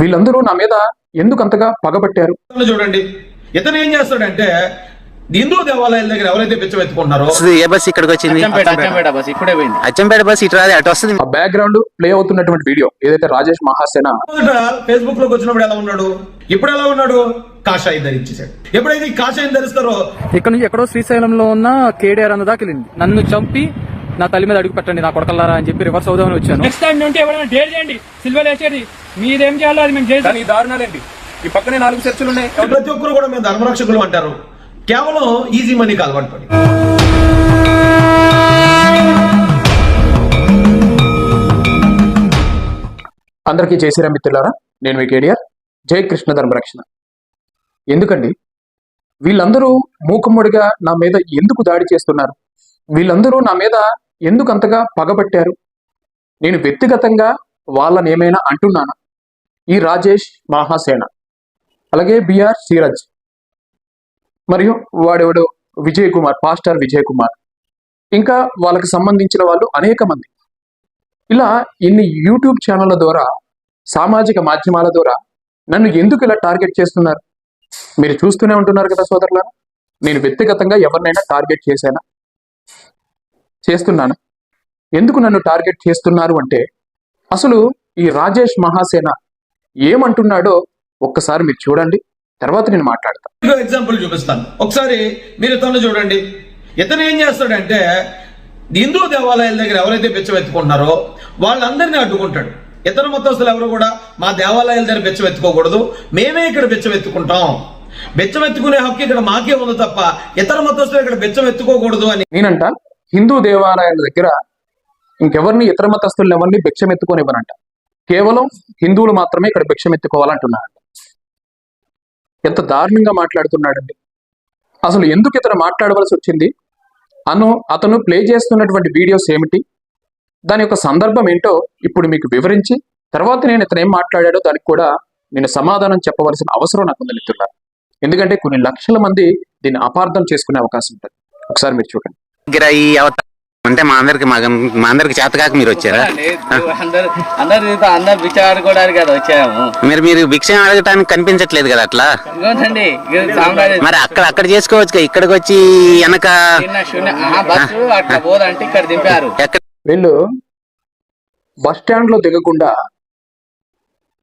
వీళ్ళందరూ నా మీద ఎందుకు అంతగా పగబట్టారు చూడండి. ఇతను ఏం చేస్తాడంటే హిందూ దేవాలయాల దగ్గర ఎవరైతే ఏ బస్ ఇక్కడికి వచ్చింది? అచ్చంపేట బస్ ఇప్పుడే పోయింది. అచ్చంపేట బస్ ఇటు రాదు అటు వస్తుంది. ఆ బ్యాక్గ్రౌండ్ ప్లే అవుతున్నటువంటి వీడియో ఏదైతే రాజేష్ మహాసేన మొదట ఫేస్బుక్లోకి వచ్చినప్పుడు ఎలా ఉన్నాడు? ఇప్పుడు ఎలా ఉన్నాడు? కాషాయం ధరించేశాడు. ఎప్పుడైతే ఈ కాషాయం ధరిస్తారో ఇక్కడ నుంచి ఎక్కడో శ్రీశైలంలో ఉన్న కేడీఆర్ అన్న దాకా నన్ను చంపి నా తల్లి మీద అడుగు పెట్టండి నా కొడకల్లారా అని చెప్పి రివర్స్ అవుదామని వచ్చాను. నెక్స్ట్ టైం ఉంటే ఎవరైనా డేర్ చేయండి. సిల్వర్ వేసేది. మీరేం చేయాలో అది మేము చేస్తాం ఈ దారుణాలేంటి ఈ పక్కనే నాలుగు చర్చలు ఉన్నాయి. ప్రతి ఒక్కరు కూడా మేము ధర్మరక్షకులు అంటారు. కేవలం ఈజీ మనీకి అలవాటు పడి అందరికీ చేసిరా మిత్రులారా నేను మీ కేడిఆర్ జై కృష్ణ ధర్మరక్షణ. ఎందుకండి? వీళ్ళందరూ మూకుమ్మడిగా నా మీద ఎందుకు దాడి చేస్తున్నారు? వీళ్ళందరూ నా మీద ఎందుకు అంతగా పగబట్టారు? నేను వ్యక్తిగతంగా వాళ్ళని ఏమైనా అంటున్నానా? ఈ రాజేష్ మహాసేన అలాగే బిఆర్ సీరజ్ మరియు వాడెవడో విజయ్ కుమార్ పాస్టర్ విజయ్ కుమార్ ఇంకా వాళ్ళకి సంబంధించిన వాళ్ళు అనేక మంది. ఇలా ఇన్ని యూట్యూబ్ ఛానళ్ళ ద్వారా సామాజిక మాధ్యమాల ద్వారా నన్ను ఎందుకు ఇలా టార్గెట్ చేస్తున్నారు? మీరు చూస్తూనే ఉంటున్నారు కదా సోదరులారా నేను వ్యక్తిగతంగా ఎవరినైనా టార్గెట్ చేశానా? చేస్తున్నాను. ఎందుకు నన్ను టార్గెట్ చేస్తున్నారు అంటే అసలు ఈ రాజేష్ మహాసేన ఏమంటున్నాడో ఒక్కసారి మీరు చూడండి తర్వాత నేను మాట్లాడతాను ఎగ్జాంపుల్ చూపిస్తాను. ఒకసారి మీరు ఇతను చూడండి. ఇతను ఏం చేస్తాడంటే హిందూ దేవాలయాల దగ్గర ఎవరైతే పిచ్చవెత్తుకుంటున్నారో వాళ్ళందరినీ అడ్డుకుంటాడు. ఇతర మతస్థులు ఎవరు కూడా మా దేవాలయాల దగ్గర పిచ్చవెత్తుకోకూడదు మేమే ఇక్కడ బిచ్చవెత్తుకుంటాం బిచ్చవెత్తుకునే హక్కు ఇక్కడ మాకే ఉంది తప్ప ఇతర మతస్థులు ఇక్కడ బిచ్చవెత్తుకోకూడదు అని నేనంట హిందూ దేవాలయాల దగ్గర ఇంకెవరిని ఇతర మతస్థులను ఎవరిని భిక్షమెత్తుకోనివ్వనంట. కేవలం హిందువులు మాత్రమే ఇక్కడ భిక్షం ఎత్తుకోవాలంటున్నారంట ఎంత దారుణంగా మాట్లాడుతున్నాడండి. అసలు ఎందుకు ఇతను మాట్లాడవలసి వచ్చింది? అను అతను ప్లే చేస్తున్నటువంటి వీడియోస్ ఏమిటి? దాని యొక్క సందర్భం ఏంటో ఇప్పుడు మీకు వివరించి తర్వాత నేను ఇతను ఏం మాట్లాడాడో దానికి కూడా నేను సమాధానం చెప్పవలసిన అవసరం నాకు ఉందని ఎందుకంటే కొన్ని లక్షల మంది దీన్ని అపార్థం చేసుకునే అవకాశం ఉంటుంది. ఒకసారి మీరు చూడండి. దగ్గర ఈ అవతారం అంటే మా అందరికి మా మా అందరికి చేతకాక మీరు వచ్చారా? అందరు అందరు బిచ్చ ఆడుకోవడానికి కదా వచ్చాము. మీరు మీరు భిక్ష అడగటానికి కనిపించట్లేదు కదా అట్లా? మరి అక్కడ అక్కడ చేసుకోవచ్చు కదా ఇక్కడికి వచ్చి వెనక వీళ్ళు బస్ స్టాండ్లో దిగకుండా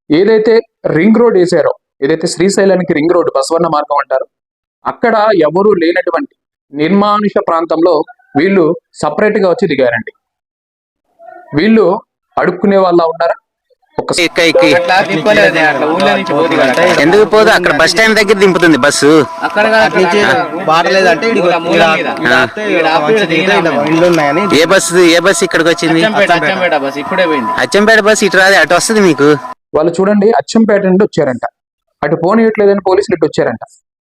ఏదైతే రింగ్ రోడ్ వేసారో ఏదైతే శ్రీశైలానికి రింగ్ రోడ్ బసవన్న మార్గం అంటారు అక్కడ ఎవరు లేనటువంటి నిర్మానుష ప్రాంతంలో వీళ్ళు సపరేట్గా వచ్చి దిగారండి. వీళ్ళు అడుక్కునే వాళ్ళ ఉన్నారా? ఎందుకు పోదు? అక్కడ బస్ స్టాండ్ దగ్గర దింపుతుంది బస్సు ఏ బస్సు ఏ బస్సు ఇక్కడికి వచ్చింది? అచ్చంపేట అచ్చంపేట. బస్ ఇప్పుడే పోయింది. అచ్చంపేట బస్సు ఇటు రాదు అటు వస్తుంది మీకు? వాళ్ళు చూడండి అచ్చంపేట నుండి వచ్చారంట. అటు పోనీయట్లేదని పోలీసులు ఇటు వచ్చారంట.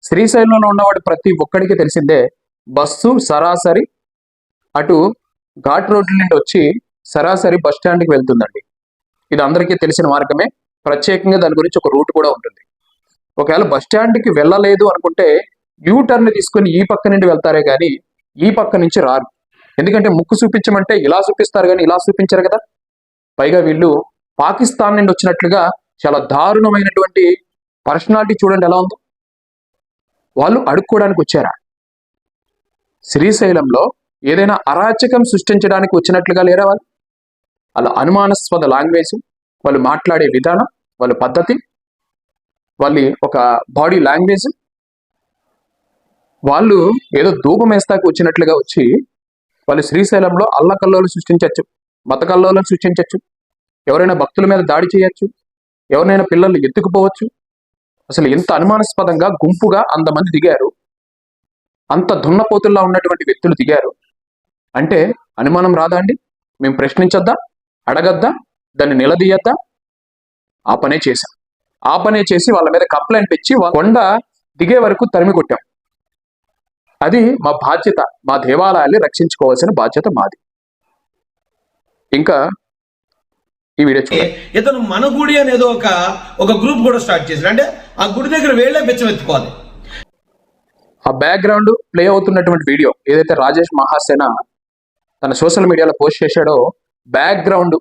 శ్రీశైలంలో ఉన్నవాడు ప్రతి ఒక్కడికి తెలిసిందే బస్సు సరాసరి అటు ఘాట్ రోడ్ల నుండి వచ్చి సరాసరి బస్ స్టాండ్కి వెళ్తుందండి. ఇది అందరికీ తెలిసిన మార్గమే. ప్రత్యేకంగా దాని గురించి ఒక రూట్ కూడా ఉంటుంది. ఒకవేళ బస్ స్టాండ్కి వెళ్ళలేదు అనుకుంటే యూ టర్న్ తీసుకొని ఈ పక్క నుండి వెళ్తారే కానీ ఈ పక్క నుంచి రారు. ఎందుకంటే ముక్కు చూపించమంటే ఇలా చూపిస్తారు కానీ ఇలా చూపించారు కదా. పైగా వీళ్ళు పాకిస్తాన్ నుండి వచ్చినట్లుగా చాలా దారుణమైనటువంటి పర్సనాలిటీ చూడండి ఎలా ఉందో. వాళ్ళు అడుక్కోవడానికి వచ్చారా? శ్రీశైలంలో ఏదైనా అరాచకం సృష్టించడానికి వచ్చినట్లుగా లేరా వాళ్ళు? వాళ్ళ అనుమానాస్పద లాంగ్వేజ్ వాళ్ళు మాట్లాడే విధానం వాళ్ళ పద్ధతి వాళ్ళ ఒక బాడీ లాంగ్వేజ్. వాళ్ళు ఏదో ధూపం వేస్తాకు వచ్చినట్లుగా వచ్చి వాళ్ళు శ్రీశైలంలో అల్లకల్లోలు సృష్టించవచ్చు మతకల్లోలను సృష్టించవచ్చు ఎవరైనా భక్తుల మీద దాడి చేయొచ్చు ఎవరినైనా పిల్లలు ఎత్తుకుపోవచ్చు. అసలు ఎంత అనుమానాస్పదంగా గుంపుగా అంతమంది దిగారు. అంత దున్నపోతుల్లా ఉన్నటువంటి వ్యక్తులు దిగారు. అంటే అనుమానం రాదా అండి? మేము ప్రశ్నించొద్దా? అడగద్దా? దాన్ని నిలదీయద్దా? ఆ పనే చేశాం. ఆ పనే చేసి వాళ్ళ మీద కంప్లైంట్ ఇచ్చి వాళ్ళ కొండ దిగే వరకు తరిమి కొట్టాం. అది మా బాధ్యత. మా దేవాలయాల్ని రక్షించుకోవాల్సిన బాధ్యత మాది. ఇంకా ఈ వీడియో ఇతను మన గుడి అనేది ఒక ఒక గ్రూప్ కూడా స్టార్ట్ చేశాడు. అంటే ఆ గుడి దగ్గర వేళ్ళే బిచ్చవెత్తుకోవాలి ఆ బ్యాక్గ్రౌండ్ ప్లే అవుతున్నటువంటి వీడియో ఏదైతే రాజేష్ మహాసేన తన సోషల్ మీడియాలో పోస్ట్ చేశాడో బ్యాక్గ్రౌండ్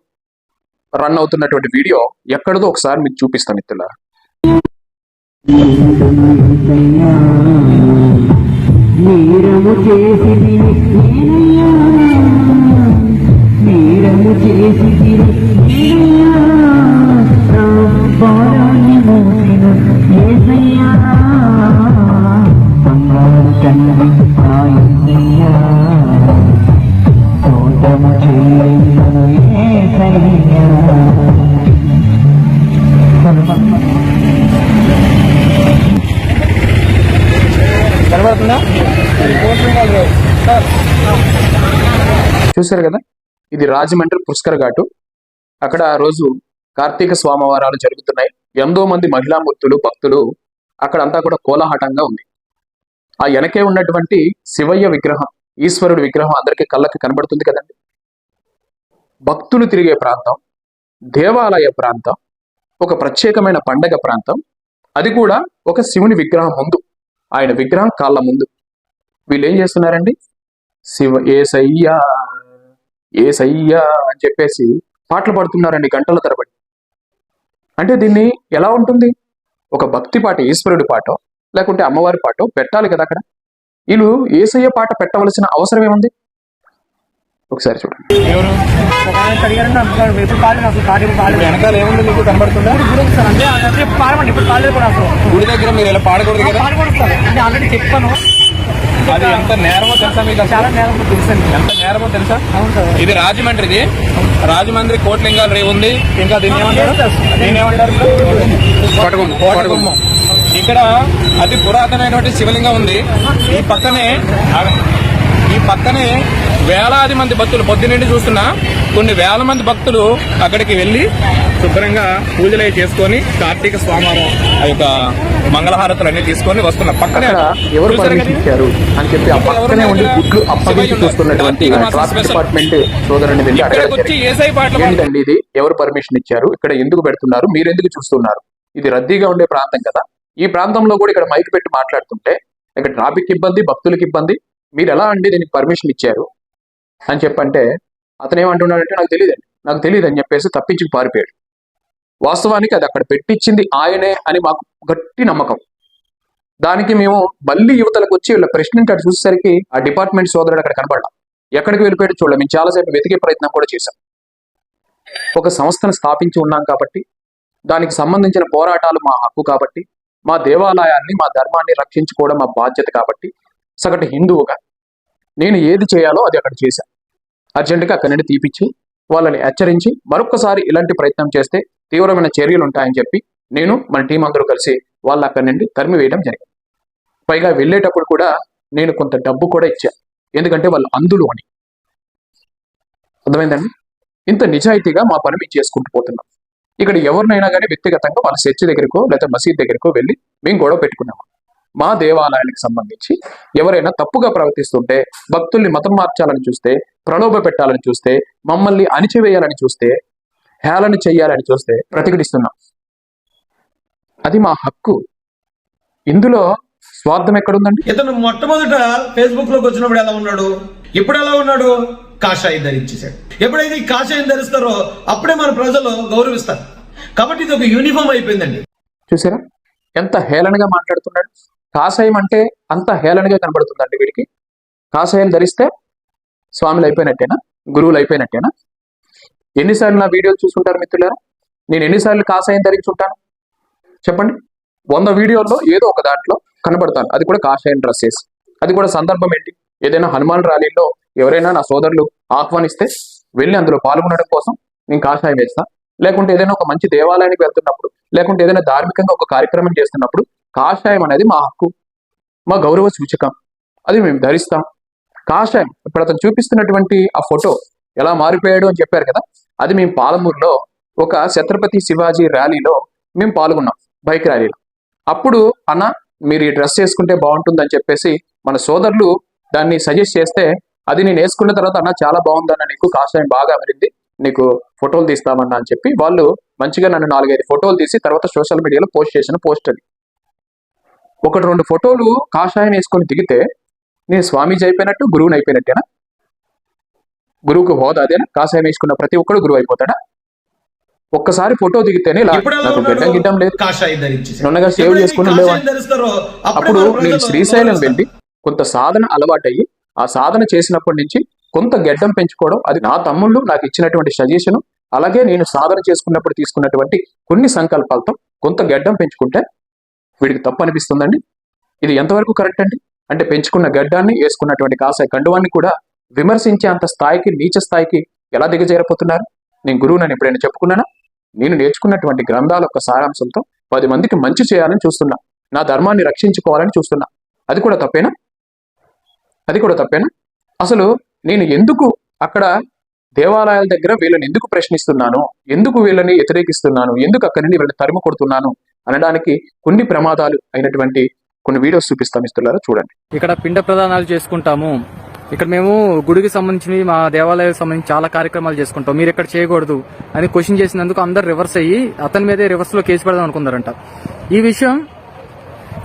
రన్ అవుతున్నటువంటి వీడియో ఎక్కడదో ఒకసారి మీకు చూపిస్తాను మిత్రులారా. చేసి చేసి మోసిన ఏసయ్యా. తోటము ఏసయ్యా కనబడుతుందా చూశారు కదా? ఇది రాజమండ్రి పుష్కర్ ఘాటు. అక్కడ ఆ రోజు కార్తీక స్వామివారాలు జరుగుతున్నాయి. ఎంతో మంది మహిళామూర్తులు భక్తులు అక్కడ అంతా కూడా కోలాహటంగా ఉంది. ఆ వెనకే ఉన్నటువంటి శివయ్య విగ్రహం ఈశ్వరుడి విగ్రహం అందరికీ కళ్ళకి కనబడుతుంది కదండి. భక్తులు తిరిగే ప్రాంతం దేవాలయ ప్రాంతం ఒక ప్రత్యేకమైన పండగ ప్రాంతం. అది కూడా ఒక శివుని విగ్రహం ముందు ఆయన విగ్రహం కాళ్ళ ముందు. వీళ్ళు ఏం చేస్తున్నారండి? శివ ఏసయ్యా ఏసయ్యా అని చెప్పేసి పాటలు పాడుతున్నారండి గంటల తరబడి. అంటే దీన్ని ఎలా ఉంటుంది? ఒక భక్తి పాట ఈశ్వరుడి పాట. లేకుంటే అమ్మవారి పాటో పెట్టాలి కదా అక్కడ? వీళ్ళు ఏసయ్య పాట పెట్టవలసిన అవసరం ఏముంది? ఒకసారి చూడండి. గుడి దగ్గర మీరు ఇలా పాడకూడదు కదా? ఆల్రెడీ చెప్పాను అది ఎంత నేరమో తెలుసా మీకు? చాలా ఎంత నేరమో తెలుసా? ఇది రాజమండ్రిది రాజమండ్రి కోట్లింగాల రేవు ఉంది ఇంకా దీన్ని ఏమంటారు. దీన్ని ఏమంటారు? కోటగుమ్మ. కోటగుమ్మ. ఇక్కడ అతి పురాతనమైనటువంటి శివలింగం ఉంది. ఈ పక్కనే ఈ పక్కనే వేలాది మంది భక్తులు పొద్దున్నండి చూస్తున్నా కొన్ని వేల మంది భక్తులు అక్కడికి వెళ్ళి శుభ్రంగా పూజలు చేసుకొని కార్తీక స్వామివారం ఆ యొక్క మంగళహారతులు అన్ని తీసుకొని వస్తున్నారు పక్కనే ఎవరు పర్మిషన్? ఇచ్చారు అని చెప్పి ఆ పక్కనే ఉండి గుడ్లు అప్పగించి చూస్తున్నటువంటి ట్రాఫిక్ డిపార్ట్మెంట్ సోదరుని వెళ్ళి ఏంటండి ఇది? ఎవరు పర్మిషన్ ఇచ్చారు? ఇక్కడ ఎందుకు పెడుతున్నారు? మీరు ఎందుకు చూస్తున్నారు? ఇది రద్దీగా ఉండే ప్రాంతం కదా. ఈ ప్రాంతంలో కూడా ఇక్కడ మైక్ పెట్టి మాట్లాడుతుంటే ఇక్కడ ట్రాఫిక్ ఇబ్బంది భక్తులకు ఇబ్బంది మీరు ఎలా అండి దీనికి పర్మిషన్ ఇచ్చారు? అని చెప్పంటే అతను ఏమంటున్నాడంటే నాకు తెలియదండి నాకు తెలియదు అని చెప్పేసి తప్పించి పారిపోయాడు. వాస్తవానికి అది అక్కడ పెట్టించింది ఆయనే అని మాకు గట్టి నమ్మకం. దానికి మేము మళ్ళీ యువతలకు వచ్చి వీళ్ళ ప్రెసిడెంట్ అటు చూసేసరికి ఆ డిపార్ట్మెంట్ సోదరుడు అక్కడ కనపడ్డా ఎక్కడికి వెళ్ళిపోయాడు చూడలే మేము చాలాసేపు వెతికే ప్రయత్నం కూడా చేశాం. ఒక సంస్థను స్థాపించి ఉన్నాం కాబట్టి దానికి సంబంధించిన పోరాటాలు మా హక్కు కాబట్టి మా దేవాలయాన్ని మా ధర్మాన్ని రక్షించుకోవడం మా బాధ్యత కాబట్టి సగటు హిందువుగా నేను ఏది చేయాలో అది అక్కడ చేశాను అర్జెంటుగా అక్కడి నుండి తీపిచ్చి వాళ్ళని హెచ్చరించి మరొకసారి ఇలాంటి ప్రయత్నం చేస్తే తీవ్రమైన చర్యలు ఉంటాయని చెప్పి నేను మన టీం అందరూ కలిసి వాళ్ళు అక్కడి నుండి తరిమి వేయడం జరిగింది. పైగా వెళ్ళేటప్పుడు కూడా నేను కొంత డబ్బు కూడా ఇచ్చాను ఎందుకంటే వాళ్ళు అందులు అని. అర్థమైందండి? ఇంత నిజాయితీగా మా పని మేము చేసుకుంటూ పోతున్నాం. ఇక్కడ ఎవరినైనా కానీ వ్యక్తిగతంగా వాళ్ళ చర్చి దగ్గరకో లేదా మసీద్ దగ్గరకో వెళ్ళి మేము గొడవ పెట్టుకున్నాము మా దేవాలయానికి సంబంధించి ఎవరైనా తప్పుగా ప్రవర్తిస్తుంటే భక్తుల్ని మతం మార్చాలని చూస్తే ప్రలోభ పెట్టాలని చూస్తే మమ్మల్ని అణిచివేయాలని చూస్తే హేళన చెయ్యాలని చూస్తే ప్రతిఘటిస్తున్నాం. అది మా హక్కు. ఇందులో స్వార్థం ఎక్కడుందండి? ఇతను మొట్టమొదట ఫేస్బుక్లోకి వచ్చినప్పుడు ఎలా ఉన్నాడు? ఇప్పుడు ఎలా ఉన్నాడు? కాషాయం ధరించేశాడు. ఎప్పుడైతే ఈ కాషాయం ధరిస్తారో అప్పుడే మన ప్రజలు గౌరవిస్తారు. కాబట్టి ఇది ఒక యూనిఫామ్ అయిపోయిందండి. చూసారా? ఎంత హేళనగా మాట్లాడుతున్నాడు. కాషాయం అంటే అంత హేళనగా కనబడుతుందండి వీడికి. కాషాయం ధరిస్తే స్వాములు అయిపోయినట్టేనా? గురువులు అయిపోయినట్టేనా? ఎన్నిసార్లు నా వీడియోలు చూసుంటారు మిత్రులారా? నేను ఎన్నిసార్లు కాషాయం ధరించుంటాను చెప్పండి. వంద వీడియోల్లో ఏదో ఒక దాంట్లో కనబడతాను. అది కూడా కాషాయం డ్రెస్సెస్. అది కూడా సందర్భం ఏంటి? ఏదైనా హనుమాన్ ర్యాలీలో ఎవరైనా నా సోదరులు ఆహ్వానిస్తే వెళ్ళి అందులో పాల్గొనడం కోసం నేను కాషాయం వేస్తా. లేకుంటే ఏదైనా ఒక మంచి దేవాలయానికి వెళ్తున్నప్పుడు లేకుంటే ఏదైనా ధార్మికంగా ఒక కార్యక్రమం చేస్తున్నప్పుడు కాషాయం అనేది మా హక్కు మా గౌరవ సూచకం. అది మేము ధరిస్తాం. కాషాయం ఇప్పుడు అతను చూపిస్తున్నటువంటి ఆ ఫోటో ఎలా మారిపోయాడు అని చెప్పారు కదా అది మేము పాలమూరులో ఒక ఛత్రపతి శివాజీ ర్యాలీలో మేము పాల్గొన్నాం బైక్ ర్యాలీలో. అప్పుడు అన్న మీరు ఈ డ్రెస్ వేసుకుంటే బాగుంటుందని చెప్పేసి మన సోదరులు దాన్ని సజెస్ట్ చేస్తే అది నేను వేసుకున్న తర్వాత అన్న చాలా బాగుందన్న నీకు కాషాయం బాగా అమరింది నీకు ఫోటోలు తీస్తామన్నా అని చెప్పి వాళ్ళు మంచిగా నన్ను నాలుగైదు ఫోటోలు తీసి తర్వాత సోషల్ మీడియాలో పోస్ట్ చేసిన పోస్ట్ అది ఒకటి రెండు ఫోటోలు కాషాయం వేసుకొని దిగితే నేను స్వామీజీ అయిపోయినట్టు గురువుని అయిపోయినట్టేనా గురువుకు హోదా అదేనా కాషాయం వేసుకున్న ప్రతి ఒక్కడు గురువు అయిపోతాడా ఒక్కసారి ఫోటో దిగితేనే నాకు? గడ్డం గిడ్డం లేదు. నున్నగా సేవ్ చేసుకుని అప్పుడే నేను శ్రీశైలం. వెళ్ళి కొంత సాధన అలవాటయ్యి ఆ సాధన చేసినప్పటి నుంచి కొంత గెడ్డం పెంచుకోవడం అది నా తమ్ముళ్ళు నాకు ఇచ్చినటువంటి సజెషన్ అలాగే నేను సాధన చేసుకున్నప్పుడు తీసుకున్నటువంటి కొన్ని సంకల్పాలతో కొంత గెడ్డం పెంచుకుంటే వీడికి తప్పు అనిపిస్తుందండి? ఇది ఎంతవరకు కరెక్ట్ అండి? అంటే పెంచుకున్న గడ్డాన్ని వేసుకున్నటువంటి కాసాయి కండువాన్ని కూడా విమర్శించే అంత స్థాయికి నీచ స్థాయికి ఎలా దిగజేరపోతున్నారు? నేను గురువు నన్ను ఎప్పుడైనా చెప్పుకున్నానా? నేను నేర్చుకున్నటువంటి గ్రంథాల యొక్క సారాంశంతో పది మందికి మంచి చేయాలని చూస్తున్నా. నా ధర్మాన్ని రక్షించుకోవాలని చూస్తున్నా. అది కూడా తప్పేనా? అది కూడా తప్పేనా? అసలు నేను ఎందుకు అక్కడ దేవాలయాల దగ్గర వీళ్ళని ఎందుకు ప్రశ్నిస్తున్నాను? ఎందుకు వీళ్ళని వ్యతిరేకిస్తున్నాను? ఎందుకు అక్కడి నుండి వీళ్ళని తరిమి కొడుతున్నాను? అనడానికి కొన్ని ప్రమాదాలు అయినటువంటి కొన్ని వీడియోస్ చూపిస్తాం ఇస్తున్నారో చూడండి. ఇక్కడ పిండ ప్రదానాలు చేసుకుంటాము. ఇక్కడ మేము గుడికి సంబంధించినవి మా దేవాలయాలకు సంబంధించి చాలా కార్యక్రమాలు చేసుకుంటాం. మీరు ఇక్కడ చేయకూడదు అని క్వశ్చన్ చేసినందుకు అందరు రివర్స్ అయ్యి అతని మీదే రివర్స్లో కేసు పెడదాం అనుకున్నారంట. ఈ విషయం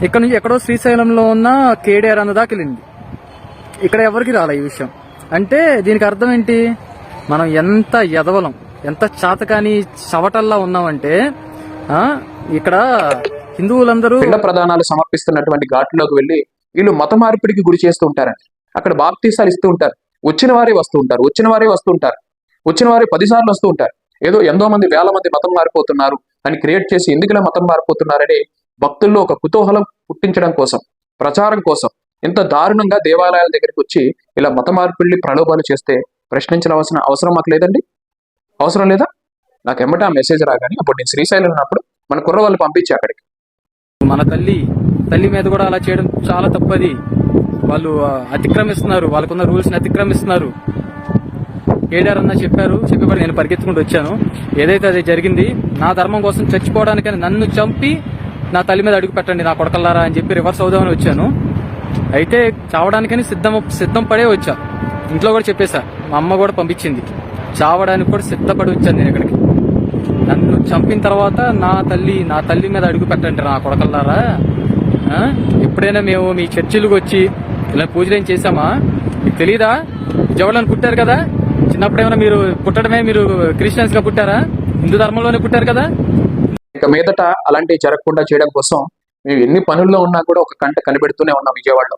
ఇక్కడ నుంచి ఎక్కడో శ్రీశైలంలో ఉన్న కేడీఆర్ అన్న దాకా వెళ్ళింది. ఇక్కడ ఎవరికి రాలే ఈ విషయం. అంటే దీనికి అర్థం ఏంటి? మనం ఎంత ఎదవలం ఎంత చాతకాని చవటల్లా ఉన్నామంటే ఆ, ఇక్కడ హిందువులందరూ పిండ ప్రధానాలు సమర్పిస్తున్నటువంటి ఘాట్లోకి వెళ్ళి వీళ్ళు మత మార్పిడికి గురి చేస్తూ ఉంటారండి. అక్కడ బాప్తీసాలు ఇస్తూ ఉంటారు. వచ్చిన వారే వస్తూ ఉంటారు. వచ్చిన వారే వస్తూ ఉంటారు. వచ్చిన వారే పదిసార్లు వస్తూ ఉంటారు. ఏదో ఎంతో మంది వేల మంది మతం మారిపోతున్నారు అని క్రియేట్ చేసి ఎందుకులా మతం మారిపోతున్నారని భక్తుల్లో ఒక కుతూహలం పుట్టించడం కోసం ప్రచారం కోసం ఇంత దారుణంగా దేవాలయాల దగ్గరికి వచ్చి ఇలా మత మార్పిడి ప్రలోభాలు చేస్తే ప్రశ్నించవలసిన అవసరం మాకు లేదండి? అవసరం లేదా? నాకు ఎమ్మట ఆ మెసేజ్ రాగానే అప్పుడు నేను శ్రీశైలం ఉన్నప్పుడు మన కుర్ర వాళ్ళు పంపించి అక్కడికి. మన తల్లి తల్లి మీద కూడా అలా చేయడం చాలా తప్పది. వాళ్ళు అతిక్రమిస్తున్నారు. వాళ్ళకున్న రూల్స్ని అతిక్రమిస్తున్నారు. కేడార్ అన్న చెప్పారు చెప్పేవాడు నేను పరిగెత్తుకుంటూ వచ్చాను. ఏదైతే అది జరిగింది నా ధర్మం కోసం చచ్చిపోవడానికని నన్ను చంపి నా తల్లి మీద అడుగు పెట్టండి నా కొడకల్లారా అని చెప్పి రివర్స్ అవుదామని వచ్చాను. అయితే చావడానికని సిద్ధం సిద్ధం పడే వచ్చా. ఇంట్లో కూడా చెప్పేశా. మా అమ్మ కూడా పంపించింది. చావడానికి కూడా సిద్ధపడి వచ్చాను నేను ఇక్కడికి. నన్ను చంపిన తర్వాత నా తల్లి నా తల్లి మీద అడుగు పెట్టండి నా కొడకల్లారా? ఎప్పుడైనా మేము మీ చర్చిలకు వచ్చి ఇలా పూజలు ఏం చేశామా? మీకు తెలీదా? జవలను పుట్టారు కదా? చిన్నప్పుడు ఏమైనా మీరు పుట్టడమే మీరు క్రిస్టియన్స్గా పుట్టారా? హిందూ ధర్మంలోనే పుట్టారు కదా? ఇక మీదట అలాంటివి జరగకుండా చేయడం కోసం మేము ఎన్ని పనుల్లో ఉన్నా కూడా ఒక కంట కనిపెడుతూనే ఉన్నాం విజయవాడలో.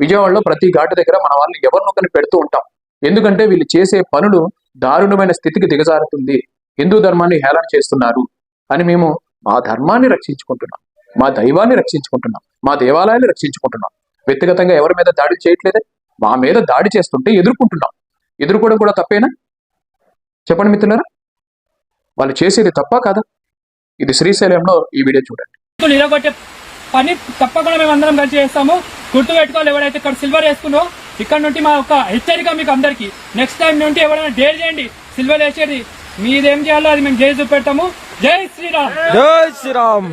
విజయవాడలో ప్రతి ఘాటు దగ్గర మన వాళ్ళు ఎవరినొకరిని పెడుతూ ఉంటాం. ఎందుకంటే వీళ్ళు చేసే పనులు దారుణమైన స్థితికి దిగజారుతుంది. హిందూ ధర్మాన్ని హేళన చేస్తున్నారు అని మేము మా ధర్మాన్ని రక్షించుకుంటున్నాం. మా దైవాన్ని రక్షించుకుంటున్నాం. మా దేవాలయాన్ని రక్షించుకుంటున్నాం. వ్యక్తిగతంగా ఎవరి మీద దాడి చేయట్లేదే? మా మీద దాడి చేస్తుంటే ఎదుర్కొంటున్నాం. ఎదుర్కోవడం కూడా తప్పేనా? చెప్పండి మిత్రులారా. వాళ్ళు చేసేది తప్ప కాదా? ఇది శ్రీశైలంలో ఈ వీడియో చూడండి. ఇరగొట్టే పని తప్పకుండా మేము అందరం కలిసి చేస్తాము. గుర్తు పెట్టుకోవాలి ఎవరైతే ఇక్కడ సిల్వర్ వేసుకున్నో ఇక్కడ నుండి మా యొక్క హెచ్చరిక మీకు అందరికి. నెక్స్ట్ టైం నుండి ఎవరైనా డేర్ చేయండి సిల్వర్ వేసేది. మీరేం చేయాలో అది మేము చేసి చూపెడతాము. జై శ్రీరామ్.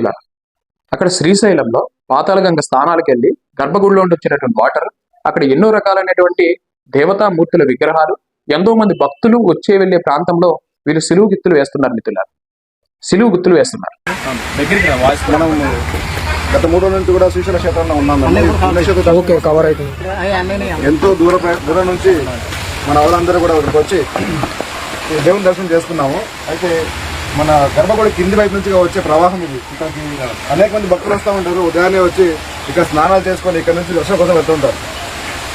ఇలా అక్కడ శ్రీశైలంలో పాతాళగంగ స్థానాలకు వెళ్ళి గర్భగుడిలో ఉండి వచ్చినటువంటి వాటర్ అక్కడ ఎన్నో రకాలైనటువంటి దేవతామూర్తుల విగ్రహాలు ఎంతో మంది భక్తులు వచ్చే వెళ్ళే ప్రాంతంలో వీళ్ళు సిలువు గుత్తులు వేస్తున్నారు మిత్రులారు. సిలువు గుత్తులు వేస్తున్నారు. గత మూడు రోజుల నుంచి కూడా శ్రీశైల క్షేత్రంలో ఉన్నాం ఎంతో దూర దూరం నుంచి మన వాళ్ళందరూ కూడా ఇక్కడికి వచ్చి దేవుని దర్శనం చేసుకున్నాము. అయితే మన గర్భగుడి కింది వైపు నుంచి వచ్చే ప్రవాహం ఇది. ఇక్కడికి అనేక మంది భక్తులు వస్తూ ఉంటారు. ఉదయాన్నే వచ్చి ఇక్కడ స్నానాలు చేసుకొని ఇక్కడ నుంచి దర్శనం కోసం వెళ్తుంటారు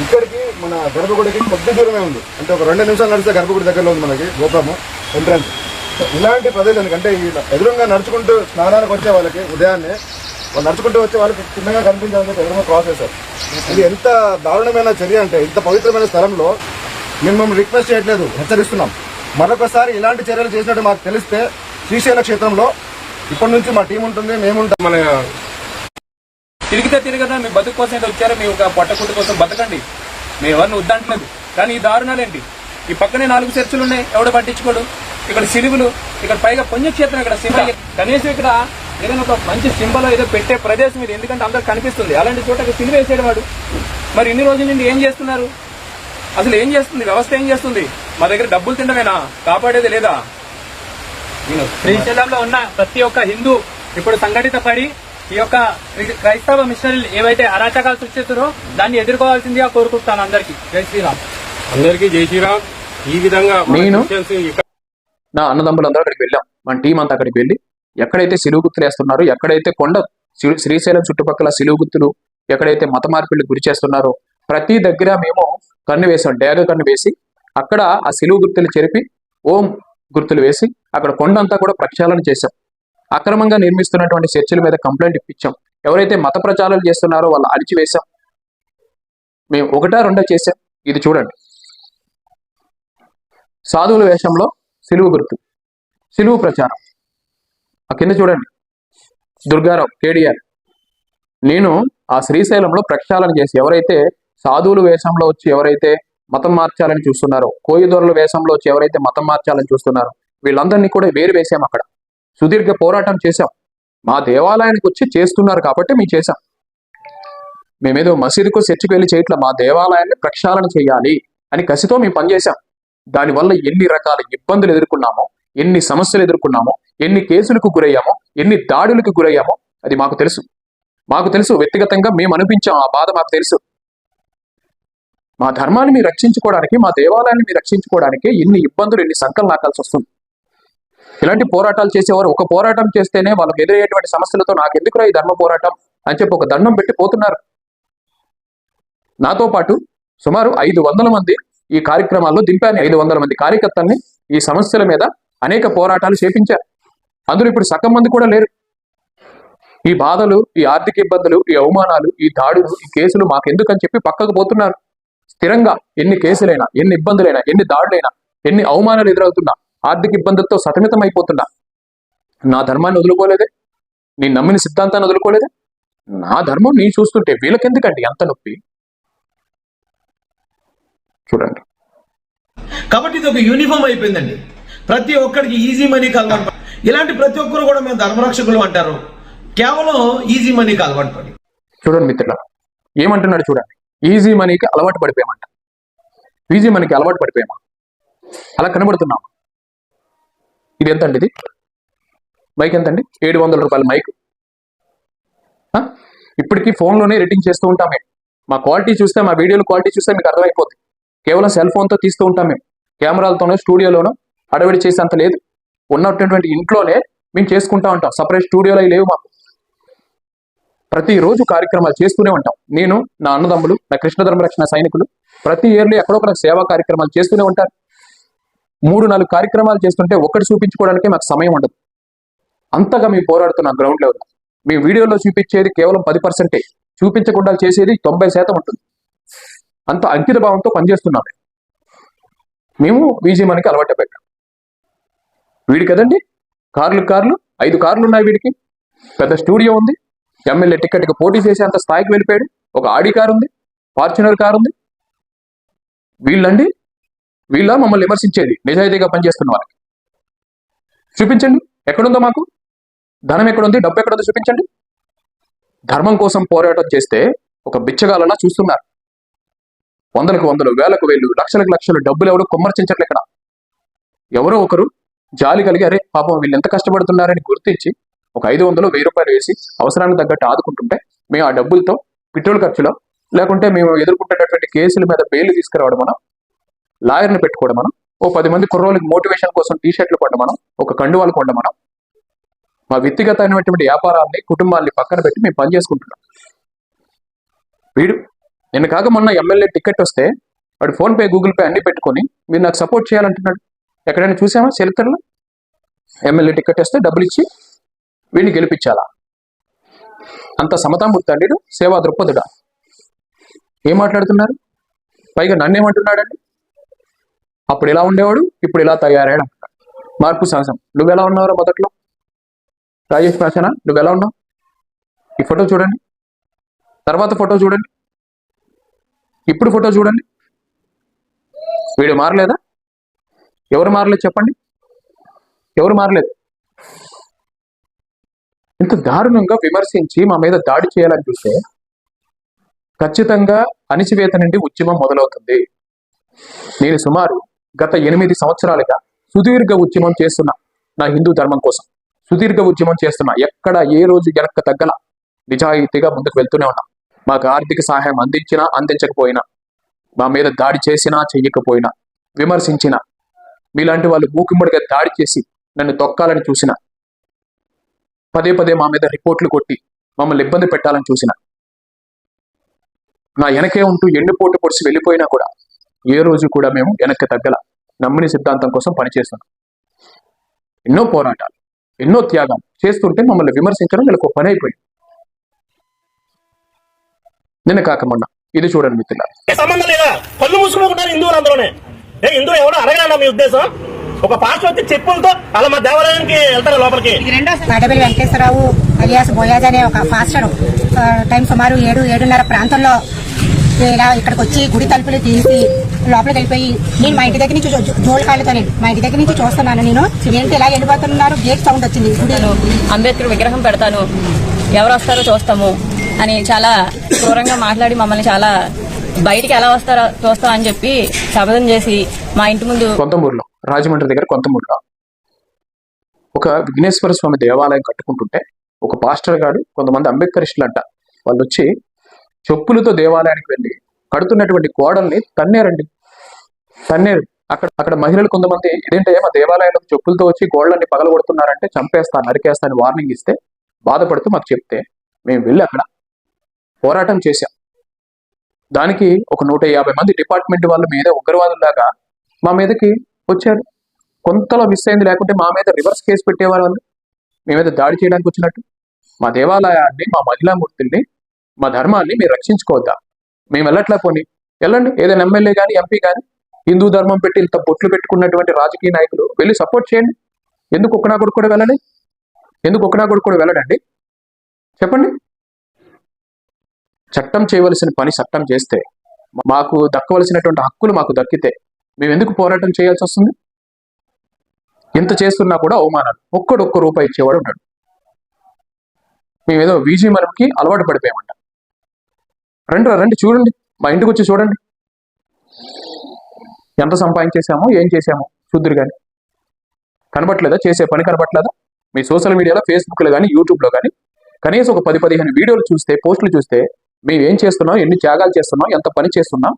ఇక్కడికి మన గర్భగుడికి కొద్ది దూరమే ఉంది. అంటే ఒక రెండు నిమిషాలు నడిస్తే గర్భగుడి దగ్గరలో ఉంది మనకి గోపురము ఎంట్రన్స్ ఇలాంటి ప్రదేశానికి అంటే ఈ ఎదురుగా నడుచుకుంటూ స్నానానికి వచ్చే వాళ్ళకి ఉదయాన్నే వాళ్ళు నడుచుకుంటూ వచ్చే వాళ్ళకి చిన్నగా కనిపించాలని చెప్పి ఎదురుగా క్రాస్ చేశారు. ఇది ఎంత దారుణమైన చర్య అంటే ఇంత పవిత్రమైన స్థలంలో మేము మిమ్మల్ని రిక్వెస్ట్ చేయట్లేదు హెచ్చరిస్తున్నాం. మరొకసారి ఇలాంటి చర్యలు చేసినట్టు మాకు తెలిస్తే శ్రీశైల క్షేత్రంలో ఇప్పటి నుంచి మా టీం ఉంటుంది మేముంటాం మన తిరిగితే తిరగదా మీ బతుకు కోసం ఏదో వచ్చారో మీ ఒక పొట్టకుట్టు కోసం బతకండి. మేము ఎవరిని వద్దంటలేదు కానీ ఈ దారుణాలేంటి ఈ పక్కనే నాలుగు చర్చలు ఉన్నాయి ఎవడు పట్టించుకోడు? ఇక్కడ సిలువులు ఇక్కడ పైగా పుణ్యక్షేత్రం ఇక్కడ సింబల్ కనీసం ఇక్కడ ఏదైనా ఒక మంచి సింబల్ ఏదో పెట్టే ప్రదేశం ఇది ఎందుకంటే అందరు కనిపిస్తుంది. అలాంటి చోట సిలువ వేసేడు వాడు. మరి ఇన్ని రోజుల నుండి ఏం చేస్తున్నారు? అసలు ఏం చేస్తుంది? వ్యవస్థ ఏం చేస్తుంది? మా దగ్గర డబ్బులు తినమేనా కాపాడేది లేదా? శ్రీశైలంలో ఉన్న ప్రతి ఒక్క హిందూ ఇప్పుడు సంఘటిత పడి ఈ యొక్క క్రైస్తవ మిషనరీలు ఏవైతే అరాచకాలు సృష్టిస్తారో దాన్ని ఎదుర్కోవాల్సిందిగా కోరుకుంటాను అందరికీ. జై శ్రీరామ్. అందరికీ జై శ్రీరామ్. ఈ విధంగా నేను- నా అన్నదమ్ములందరూ అక్కడికి వెళ్ళాం. మన టీం అంతా అక్కడికి వెళ్ళి ఎక్కడైతే సిలువు గుర్తులు వేస్తున్నారో ఎక్కడైతే కొండ శ్రీ- శ్రీశైలం చుట్టుపక్కల సిలువు గుర్తులు ఎక్కడైతే మత మార్పిడికి గురి చేస్తున్నారో ప్రతి దగ్గర మేము కన్ను వేసాం డేగ కన్ను వేసి అక్కడ ఆ సిలువు గుర్తులు చెరిపి ఓం గుర్తులు వేసి అక్కడ కొండ అంతా కూడా ప్రక్షాళన చేశాం. అక్రమంగా నిర్మిస్తున్నటువంటి చర్చిల మీద కంప్లైంట్ ఇప్పించాం. ఎవరైతే మత ప్రచారాలు చేస్తున్నారో వాళ్ళు అడిచివేశాం మేము ఒకటా రెండో చేశాం. ఇది చూడండి. సాధువుల వేషంలో సిలువు గుర్తు. సిలువు ప్రచారం. ఆ కింద చూడండి. Durgarao K D R. నేను ఆ శ్రీశైలంలో ప్రక్షాళన చేసి ఎవరైతే సాధువుల వేషంలో వచ్చి ఎవరైతే మతం మార్చాలని చూస్తున్నారో కోయిదొరల వేషంలో వచ్చి ఎవరైతే మతం మార్చాలని చూస్తున్నారో వీళ్ళందరినీ కూడా వేరు వేసాం అక్కడ. సుదీర్ఘ పోరాటం చేశాం. మా దేవాలయానికి వచ్చి చేస్తున్నారు కాబట్టి మేము చేశాం. మేమేదో మసీదుకు చర్చికి వెళ్ళి చేయట్లా మా దేవాలయాన్ని ప్రక్షాళన చేయాలి అని కసితో మేము పనిచేశాం. దానివల్ల ఎన్ని రకాల ఇబ్బందులు ఎదుర్కొన్నామో ఎన్ని సమస్యలు ఎదుర్కొన్నామో ఎన్ని కేసులకు గురయ్యామో ఎన్ని దాడులకు గురయ్యామో అది మాకు తెలుసు. మాకు తెలుసు వ్యక్తిగతంగా మేము అనిపించాం ఆ బాధ మాకు తెలుసు. మా ధర్మాన్ని మీరు రక్షించుకోవడానికి మా దేవాలయాన్ని మీరు రక్షించుకోవడానికి ఎన్ని ఇబ్బందులు ఎన్ని సంకలు నాకాల్సి వస్తుంది ఇలాంటి పోరాటాలు చేసేవారు. ఒక పోరాటం చేస్తేనే వాళ్ళకి ఎదురయ్యేటువంటి సమస్యలతో నాకు ఎందుకు ఈ ధర్మ పోరాటం అని చెప్పి ఒక దండం పెట్టి పోతున్నారు. నాతో పాటు సుమారు ఐదు వందల మంది ఈ కార్యక్రమాల్లో దింపాను. ఐదు వందల మంది కార్యకర్తల్ని ఈ సమస్యల మీద అనేక పోరాటాలు చేపించారు. అందులో ఇప్పుడు సగం మంది కూడా లేరు. ఈ బాధలు ఈ ఆర్థిక ఇబ్బందులు ఈ అవమానాలు ఈ దాడులు ఈ కేసులు మాకెందుకని చెప్పి పక్కకు పోతున్నారు. స్థిరంగా ఎన్ని కేసులైనా ఎన్ని ఇబ్బందులైనా ఎన్ని దాడులైనా ఎన్ని అవమానాలు ఎదురవుతున్నా ఆర్థిక ఇబ్బందులతో సతమితం అయిపోతున్నా నా ధర్మాన్ని వదులుకోలేదే. నేను నమ్మిన సిద్ధాంతాన్ని వదులుకోలేదే. నా ధర్మం నేను చూస్తుంటే వీళ్ళకెందుకండి అంత నొప్పి? చూడండి. కాబట్టి ఇది ఒక యూనిఫామ్ అయిపోయిందండి. ప్రతి ఒక్కరికి ఈజీ మనీకి అలవాటు ఇలాంటి ప్రతి ఒక్కరు కూడా మేము ధర్మరక్షకులు అంటారు. కేవలం ఈజీ మనీకి అలవాటు పడి చూడండి మిత్రుల ఏమంటున్నాడు చూడండి. ఈజీ మనీకి అలవాటు పడిపోయామంట. ఈజీ మనీకి అలవాటు పడిపోయామా? అలా కనబడుతున్నామా? ఇది ఎంత అండి ఇది? మైక్ ఎంత అండి? ఏడు వందల రూపాయల మైక్ ఇప్పటికీ ఫోన్లోనే ఎడిటింగ్ చేస్తూ ఉంటాం మేము మా క్వాలిటీ చూస్తే మా వీడియోలు క్వాలిటీ చూస్తే మీకు అర్థమైపోతుంది కేవలం సెల్ ఫోన్తో తీస్తూ ఉంటాం మేము కెమెరాలతోనో స్టూడియోలోనో అడవిడి చేసేంత లేదు. ఉన్నటువంటి ఇంట్లోనే మేము చేసుకుంటా ఉంటాం. సపరేట్ స్టూడియోలో అవి లేవు మాకు. ప్రతిరోజు కార్యక్రమాలు చేస్తూనే ఉంటాం. నేను నా అన్నదమ్ములు నా కృష్ణధర్మ రక్షణ సైనికులు ప్రతి ఇయర్లీ ఎక్కడో ఒక సేవా కార్యక్రమాలు చేస్తూనే ఉంటారు. మూడు నాలుగు కార్యక్రమాలు చేస్తుంటే ఒకటి చూపించుకోవడానికి మాకు సమయం ఉండదు. అంతగా మేము పోరాడుతున్న గ్రౌండ్ లెవెల్ మీ వీడియోలో చూపించేది కేవలం పది పర్సెంటే. చూపించకుండా చేసేది తొంభై శాతం ఉంటుంది. అంత అంకిత భావంతో పనిచేస్తున్నాం మేము. విజయమానికి మనకి అలవాటు పెట్టాం వీడి కదండి? కార్లు కార్లు. ఐదు కార్లు ఉన్నాయి వీడికి. పెద్ద స్టూడియో ఉంది. ఎమ్మెల్యే టికెట్కి పోటీ చేసే అంత స్థాయికి వెళ్ళిపోయాడు. ఒక ఆడి కారు ఉంది ఫార్చునర్ కారు ఉంది వీళ్ళండి? వీళ్ళ మమ్మల్ని విమర్శించేది నిజాయితీగా పనిచేస్తున్న వాళ్ళకి చూపించండి. ఎక్కడుందో మాకు? ధనం ఎక్కడుంది? డబ్బు ఎక్కడుందో చూపించండి. ధర్మం కోసం పోరాటం చేస్తే ఒక బిచ్చగాలలా చూస్తున్నారు. వందలకు వందలు వేలకు వేలు లక్షలకు లక్షలు డబ్బులు ఎవరు కుమ్మర్చించట్లే ఇక్కడ. ఎవరో ఒకరు జాలి కలిగి అరే పాపం వీళ్ళు ఎంత కష్టపడుతున్నారని గుర్తించి ఒక ఐదు వందలు వెయ్యి రూపాయలు వేసి అవసరానికి తగ్గట్టు ఆదుకుంటుంటే మేము ఆ డబ్బులతో పెట్రోల్ ఖర్చులో లేకుంటే మేము ఎదుర్కొంటున్నటువంటి కేసుల మీద బెయిల్ తీసుకురావడం లాయర్ని పెట్టుకోవడం మనం ఓ పది మంది కుర్రోళ్ళకి మోటివేషన్ కోసం టీ షర్ట్లు కొండ మనం ఒక కండువాలు కొండ మనం మా వ్యక్తిగతమైనటువంటి వ్యాపారాల్ని కుటుంబాల్ని పక్కన పెట్టి మేము పని చేసుకుంటున్నాం. వీడు నేను కాక మొన్న ఎమ్మెల్యే టికెట్ వస్తే వాడు ఫోన్పే గూగుల్ పే అన్ని పెట్టుకొని మీరు నాకు సపోర్ట్ చేయాలంటున్నాడు. ఎక్కడైనా చూసామా చరిత్రలో? ఎమ్మెల్యే టికెట్ వస్తే డబ్బులు ఇచ్చి వీడిని గెలిపించాలా? అంత సమతామూర్తి అండి సేవా దృక్పథుడా. ఏం మాట్లాడుతున్నారు? పైగా నన్ను ఏమంటున్నాడండి అప్పుడు ఎలా ఉండేవాడు? ఇప్పుడు ఇలా తయారయ్యాడు మార్పు సహజం నువ్వు ఎలా ఉన్నావురా మొదట్లో? రాజేష్ ప్రాచన నువ్వు ఎలా ఉన్నావు? ఈ ఫోటో చూడండి. తర్వాత ఫోటో చూడండి. ఇప్పుడు ఫోటో చూడండి. వీడు మారలేదా? ఎవరు మారలేదు చెప్పండి. ఎవరు మారలేదు? ఇంత దారుణంగా విమర్శించి మా మీద దాడి చేయాలని చూస్తే ఖచ్చితంగా అణిచివేత నుండి ఉద్యమం మొదలవుతుంది. నేను సుమారు గత ఎనిమిది సంవత్సరాలుగా సుదీర్ఘ ఉద్యమం చేస్తున్నా నా హిందూ ధర్మం కోసం. సుదీర్ఘ ఉద్యమం చేస్తున్నా ఎక్కడ ఏ రోజు వెనక్కి తగ్గల నిజాయితీగా ముందుకు వెళ్తూనే ఉన్నాం. మాకు ఆర్థిక సహాయం అందించినా అందించకపోయినా మా మీద దాడి చేసినా చెయ్యకపోయినా విమర్శించినా మీలాంటి వాళ్ళు మూకుమ్మడిగా దాడి చేసి నన్ను తొక్కాలని చూసిన పదే పదే మా మీద రిపోర్ట్లు కొట్టి మమ్మల్ని ఇబ్బంది పెట్టాలని చూసిన నా వెనకే ఉంటూ ఎండిపోటు పొడిచి వెళ్ళిపోయినా కూడా ఏ రోజు కూడా మేము వెనక్కి తగ్గల నమ్మిన సిద్ధాంతం కోసం పనిచేస్తున్నాం. ఎన్నో పోరాటాలు ఎన్నో త్యాగాలు చేస్తుంటే మమ్మల్ని విమర్శించడం వీళ్ళకి పని అయిపోయింది. నిన్న కాక మొన్న ఇది చూడండి మిత్రులారా. సంబంధం లేదా? కళ్ళు మూసుకుంటారు హిందువులు అందులోనే. ఏ హిందువు ఎవరు అడగనా మీ ఉద్దేశం? ఒక పాస్టర్ వచ్చి చెప్పులతో అలా మా దేవాలయానికి వెళ్తారు లోపలికి? పాటబెల్లి వెంకటేశ్వరరావు అలియాస్ బోయాజ్ అనే ఒక ఫాస్టర్ ఆ, టైం సుమారు ఏడు ఏడున్నర ప్రాంతంలో ఇక్కడికి వచ్చి గుడి తలుపులు తీసి లోపలికి వెళ్ళిపోయి నేను మా ఇంటి దగ్గర నుంచి జోలు కాళ్ళతో నేను మా ఇంటి దగ్గర నుంచి చూస్తున్నాను నేను. ఏంటి ఇలా వెళ్ళిపోతున్నారు గేట్ సౌండ్ వచ్చింది. గుడిలో అంబేద్కర్ విగ్రహం పెడతాను. ఎవరు వస్తారో చూస్తాము అని చాలా క్రూరంగా మాట్లాడి మమ్మల్ని చాలా బయటికి ఎలా వస్తారో చూస్తాం అని చెప్పి శపథం చేసి మా ఇంటి ముందు కొంతమూరులో రాజమండ్రి దగ్గర కొంతమూరులో ఒక విఘ్నేశ్వర స్వామి దేవాలయం కట్టుకుంటుంటే ఒక పాస్టర్ గారు కొంతమంది అంబేద్కరిస్టులు అంట వాళ్ళు వచ్చి చెప్పులతో దేవాలయానికి వెళ్ళి కడుతున్నటువంటి గోడల్ని తన్నేరండి. తన్నేరు. అక్కడ అక్కడ మహిళలు కొంతమంది ఇదేంటే మా దేవాలయంలో చెప్పులతో వచ్చి గోళ్ళని పగలగొడుతున్నారంటే చంపేస్తా నరికేస్తా అని వార్నింగ్ ఇస్తే బాధపడుతూ మాకు చెప్తే మేము వెళ్ళి అక్కడ పోరాటం చేశాం. దానికి ఒక నూట యాభై మంది డిపార్ట్మెంట్ వాళ్ళ మీద ఉగ్రవాదులాగా మా మీదకి వచ్చారు. కొంతలో మిస్ అయింది లేకుంటే మా మీద రివర్స్ కేసు పెట్టేవారు వాళ్ళు. మీ మీద దాడి చేయడానికి వచ్చినట్టు. మా దేవాలయాన్ని మా మహిళామూర్తుల్ని మా ధర్మాన్ని మీరు రక్షించుకోవద్దా? మేము వెళ్ళట్లే పోనీ? వెళ్ళండి. ఏదైనా ఎమ్మెల్యే కానీ ఎంపీ కానీ హిందూ ధర్మం పెట్టి ఇంత బొట్లు పెట్టుకున్నటువంటి రాజకీయ నాయకులు వెళ్ళి సపోర్ట్ చేయండి. ఎందుకు ఒక్కనా కొడుకు కూడా వెళ్ళండి ఎందుకు ఒక్కనా కొడుకు కూడా వెళ్ళడండి? చెప్పండి. చట్టం చేయవలసిన పని చట్టం చేస్తే మాకు దక్కవలసినటువంటి హక్కులు మాకు దక్కితే మేము ఎందుకు పోరాటం చేయాల్సి వస్తుంది? ఎంత చేస్తున్నా కూడా అవమానాలు. ఒక్కడు ఒక్క రూపాయి ఇచ్చేవాడు ఉన్నాడు మేమేదో వీజీ మనంకి అలవాటు పడిపోయామంట. రండి రండి చూడండి. మా ఇంటికి వచ్చి చూడండి. ఎంత సంపాదించేసామో ఏం చేసామో చూద్దరు కానీ కనబట్లేదా చేసే పని కనబట్లేదా మీ సోషల్ మీడియాలో ఫేస్బుక్లో కానీ యూట్యూబ్లో కానీ కనీసం ఒక పది పదిహేను వీడియోలు చూస్తే పోస్టులు చూస్తే మేము ఏం చేస్తున్నాం? ఎన్ని త్యాగాలు చేస్తున్నాం? ఎంత పని చేస్తున్నాం?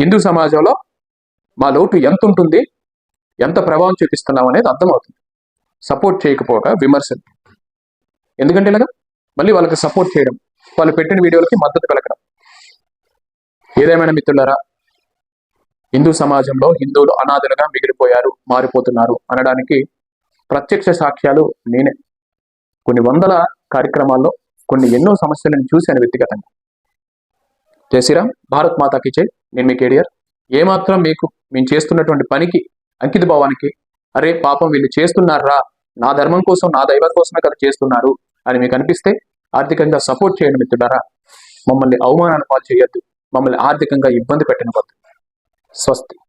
హిందూ సమాజంలో మా లోటు ఎంత ఉంటుంది? ఎంత ప్రభావం చూపిస్తున్నాం అనేది అర్థమవుతుంది. సపోర్ట్ చేయకపోగా విమర్శలు. ఎందుకంటే ఇలాగా? మళ్ళీ వాళ్ళకి సపోర్ట్ చేయడం. వాళ్ళు పెట్టిన వీడియోలకి మద్దతు పలకడం. ఏదేమైనా మిత్రులారా హిందూ సమాజంలో హిందువులు అనాథులుగా మిగిలిపోయారు మారిపోతున్నారు అనడానికి ప్రత్యక్ష సాక్ష్యాలు నేనే. కొన్ని వందల కార్యక్రమాల్లో కొన్ని ఎన్నో సమస్యలను చూశాను వ్యక్తిగతంగా. జై శ్రీరామ్ భారత్ మాతాకి జై. నేను మీ కేడియర్. ఏమాత్రం మీకు మేము చేస్తున్నటువంటి పనికి అంకిత భావానికి అరే పాపం వీళ్ళు చేస్తున్నారా నా ధర్మం కోసం నా దైవం కోసమే కదా చేస్తున్నారు అని మీకు అనిపిస్తే ఆర్థికంగా సపోర్ట్ చేయండి మిత్రులారా. మమ్మల్ని అవమానాన్ని పాలు చేయొద్దు. మమ్మల్ని ఆర్థికంగా ఇబ్బంది పెట్టనివ్వద్దు. స్వస్తి.